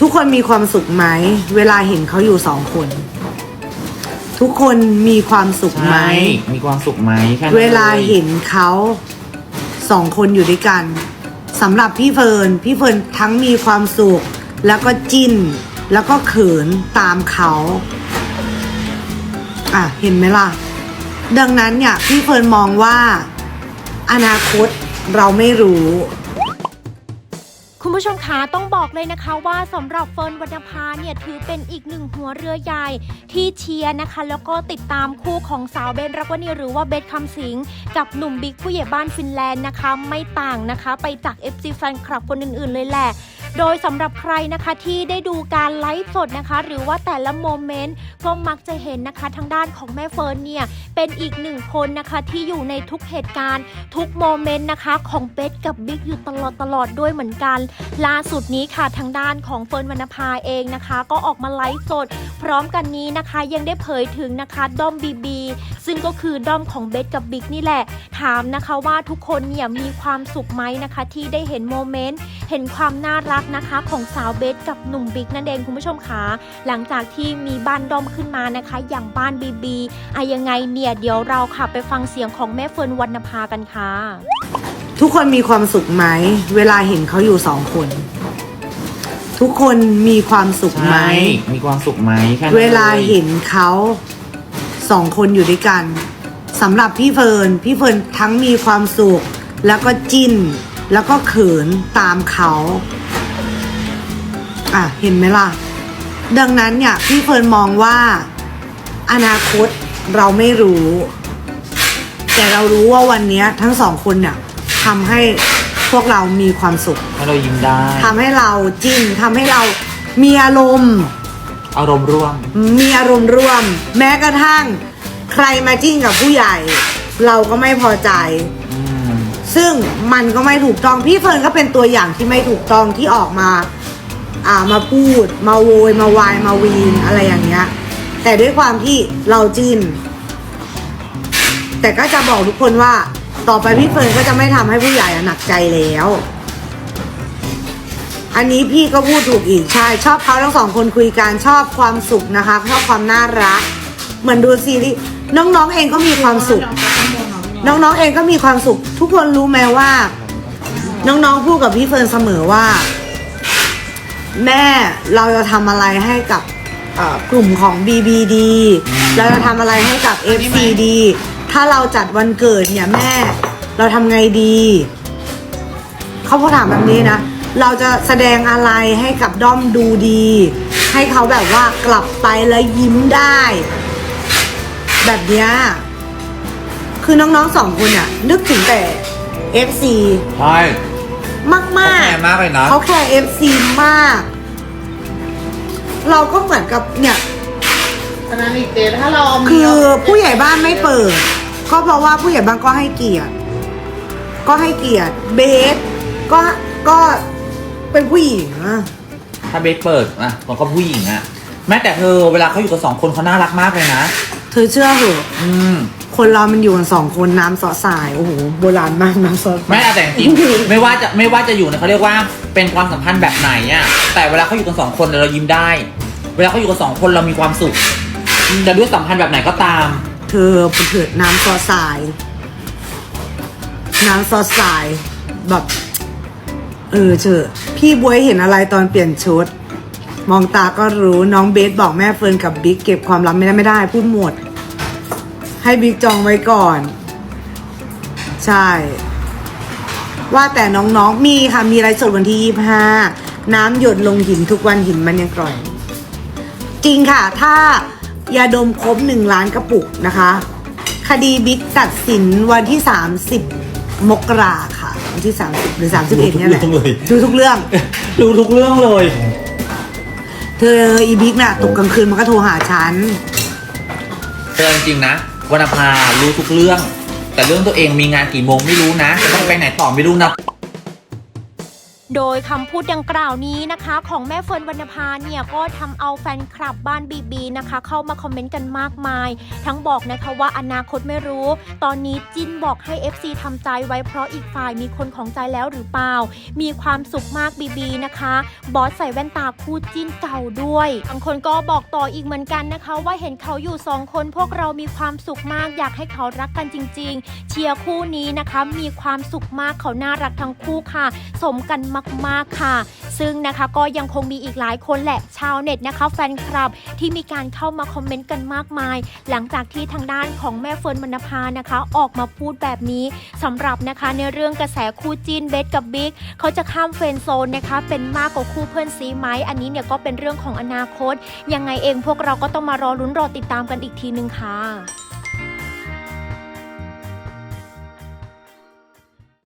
ทุกคนมีความสุขไหม เวลาเห็นเขาอยู่สองคน ทุกคนมีความสุขไหม ใช่มีความสุขไหมแค่นั้นเวลาย เห็นเขาสองคนอยู่ด้วยกันสำหรับพี่เฟิร์นพี่เฟิร์นทั้งมีความสุข แล้วก็จิ้น แล้วก็เขินตามเขาอะเห็นไหมล่ะ ดังนั้นเนี่ยพี่เฟิร์นมองว่า อนาคตเราไม่รู้ คุณผู้ชมคะต้องบอกเลยนะคะว่าสำหรับเฟิร์นวรรณภาเนี่ยถือเป็นอีกหนึ่งหัวเรือใหญ่ที่เชียร์นะคะ แล้วก็ติดตามคู่ของสาวเบนรักวณีหรือว่าเบสคำสิงกับหนุ่มบิ๊กผู้ใหญ่บ้านฟินแลนด์นะคะ ไม่ต่างนะคะ ไปจาก FC แฟนคลับคนอื่นๆ เลยแหละโดยสำหรับใครนะคะที่ได้ดูการไลฟ์สดนะคะ หรือว่าแต่ละโมเมนต์ก็มักจะเห็นนะคะ ทางด้านของแม่เฟิร์นเนี่ยเป็นอีกหนึ่งคนนะคะที่อยู่ในทุกเหตุการณ์ ทุกโมเมนต์นะคะ ของเบสกับบิ๊กอยู่ตลอดตลอดด้วยเหมือนกันล่าสุดนี้ค่ะทางด้านของเฟิร์นวรรณภาเองนะคะ ก็ออกมาไลฟ์สด พร้อมกันนี้นะคะยังได้เผยถึงนะคะด้อมบีบีซึ่งก็คือด้อมของเบสกับบิ๊กนี่แหละ ถามนะคะว่าทุกคนเนี่ยมีความสุขไหมนะคะ ที่ได้เห็นโมเมนต์เห็นความน่ารักนะคะของสาวเบสกับหนุ่มบิ๊กนั่นเองคุณผู้ชมคะหลังจากที่มีบ้านด้อมขึ้นมานะคะ อย่างบ้านบีบีอะยังไงเนี่ยเดี๋ยวเราค่ะไปฟังเสียงของแม่เฟิร์นวรรณภากันค่ะ ทุกคนมีความสุขไหม เวลาเห็นเขาอยู่สองคน ทุกคนมีความสุขไหม ใช่มีความสุขไหมแค่นั้นเวลาเห็ยนเขาสองคนอยู่ด้วยกันสำหรับพี่เฟิร์นพี่เฟิร์นทั้งมีความสุข แล้วก็จิ้น แล้วก็เขินตามเขาอะเห็นไหมล่ะ ดังนั้นเนี่ยพี่เฟิร์นมองว่า อนาคตเราไม่รู้ แต่เรารู้ว่าวันเนี้ยทั้งสองคนเนี่ย ทำให้พวกเรามีความสุขให้เรายิ้มได้ทำให้เราจิ้นทำให้เรามีอารมณ์ อารมณ์ร่วม มีอารมณ์ร่วม แม้กระทั่งใครมาจิ้นกับผู้ใหญ่ เราก็ไม่พอใจ อืมซึ่งมันก็ไม่ถูกต้องพี่เฟิร์นก็เป็นตัวอย่างที่ไม่ถูกต้องที่ออกมา อ่ามาพูด มาโวย มาวายมาวีนอะไรอย่างเงี้ย แต่ด้วยความที่เราจิ้นแต่ก็จะบอกทุกคนว่า ต่อไปพี่เฟิร์นก็จะไม่ทำให้ผู้ใหญ่อะหนักใจแล้ว อันนี้พี่ก็พูดถูกอีกใช่ชอบเขาทั้งสองคนคุยกันชอบความสุขนะคะชอบความน่ารัก เหมือนดูซีรีส์น้องๆเองก็มีความสุข น้องๆเองก็มีความสุข ทุกคนรู้ไหมว่า น้องๆพูดกับพี่เฟิร์นเสมอว่า แม่เราจะทำอะไรให้กับเอ่อกลุ่มของ BBD เราจะทำอะไรให้กับ FCD ถ้าเราจัดวันเกิดเนี่ยแม่ เราทำไงดี เขาพูดถามแบบนี้นะ เราจะแสดงอะไรให้กับด้อมดูดี ให้เขาแบบว่ากลับไปแล้วยิ้มได้ แบบเนี้ยคือน้องๆสองคนเนี่ยนึกถึงแต่ FC ใช่มากเขามากแคร์มากเลยนะเขาแค่ FC มาก เราก็เหมือนกับเนี่ย อันนั้นอีกเดทถ้าเราเอามีคือผู้ใหญ่บ้านไม่เปิด ก็เพราะว่าผู้ใหญ่บ้านก็ให้เกียรติ ก็ให้เกียรติ เบสก็ก็เป็นผู้หญิงอะถ้าเบสเปิดอะมันก็ผู้หญิงอะ แม้แต่เธอเวลาเขาอยู่กับสองคนเขาน่ารักมากเลยนะ เธอเชื่อเหอะอืม คนเรามันอยู่กันสองคนน้ำซอสายโอ้โหโบราณมากน้ำซอสาย ไม่เอาแต่จริงๆ ไม่ว่าจะไม่ว่าจะอยู่เนี่ยเขาเรียกว่าเป็นความสัมพันธ์แบบไหนอะแต่เวลาเขาอยู่กันสองคนเรายิ้มได้ เวลาเขาอยู่กันสองคนเรามีความสุขจะด้วยสัมพันธ์แบบไหนก็ตาม เธอเถิดน้ำซอสาย น้ำซอสายแบบ เออเชอพี่บวยเห็นอะไรตอนเปลี่ยนชุด มองตาก็รู้น้องเบสบอกแม่เฟิร์นกับบิ๊กเก็บความลับไม่ได้ไม่ได้ พูดหมด ให้บิ๊กจองไว้ก่อน ใช่ ว่าแต่น้องๆมีค่ะ มีไรสดวันที่ยี่ห้าน้ำหยดลงหินทุกวันหินมันยังกร่อย จริงค่ะ ถ้า ยาดมครบหนึ่งล้านกระปุกนะคะ คดีบิ๊กตัดสินวันที่ 30 มกราค่ะ วันที่ 30 หรือ 31เนี่ยแหละดูทุกเรื่อง ดูทุกเรื่องดูทุกเรื่องเลย เธออีบิ๊กน่ะตกกลางคืนมันก็โทรหาฉันเธอจริงๆนะวรรณภารู้ทุกเรื่อง แต่เรื่องตัวเองมีงานกี่โมงไม่รู้นะจะต้องไปไหนต่อไม่รู้นะ โดยคำพูดดังกล่าวนี้นะคะ ของแม่เฟิร์นวรรณภาเนี่ยก็ทำเอาแฟนคลับบ้านบีบีนะคะ เข้ามาคอมเมนต์กันมากมาย ทั้งบอกนะคะว่าอนาคตไม่รู้ ตอนนี้จินบอกให้ FC ทำใจไว้เพราะอีกฝ่ายมีคนของใจแล้วหรือเปล่า มีความสุขมากบีบีนะคะ บอสใส่แว่นตาคู่จิ้นเก่าด้วยบางคนก็บอกต่ออีกเหมือนกันนะคะ ว่าเห็นเขาอยู่สองคนพวกเรามีความสุขมากอยากให้เขารักกันจริง ๆ เชียร์คู่นี้นะคะ มีความสุขมากเขาน่ารักทั้งคู่ค่ะ สมกันมมากๆค่ะ ซึ่งนะคะก็ยังคงมีอีกหลายคนแหละชาวเน็ตนะคะแฟนคลับที่มีการเข้ามาคอมเมนต์กันมากมาย หลังจากที่ทางด้านของแม่เฟิร์นวรรณภานะคะ ออกมาพูดแบบนี้สำหรับนะคะในเรื่องกระแสคู่จิ้นเบสกับบิ๊กเขาจะข้ามเฟนโซนนะคะเป็นมากกว่าคู่เพื่อนซีไหมอันนี้เนี่ยก็เป็นเรื่องของอนาคต ยังไงเองพวกเราก็ต้องมารอลุ้นรอติดตามกันอีกทีนึงค่ะ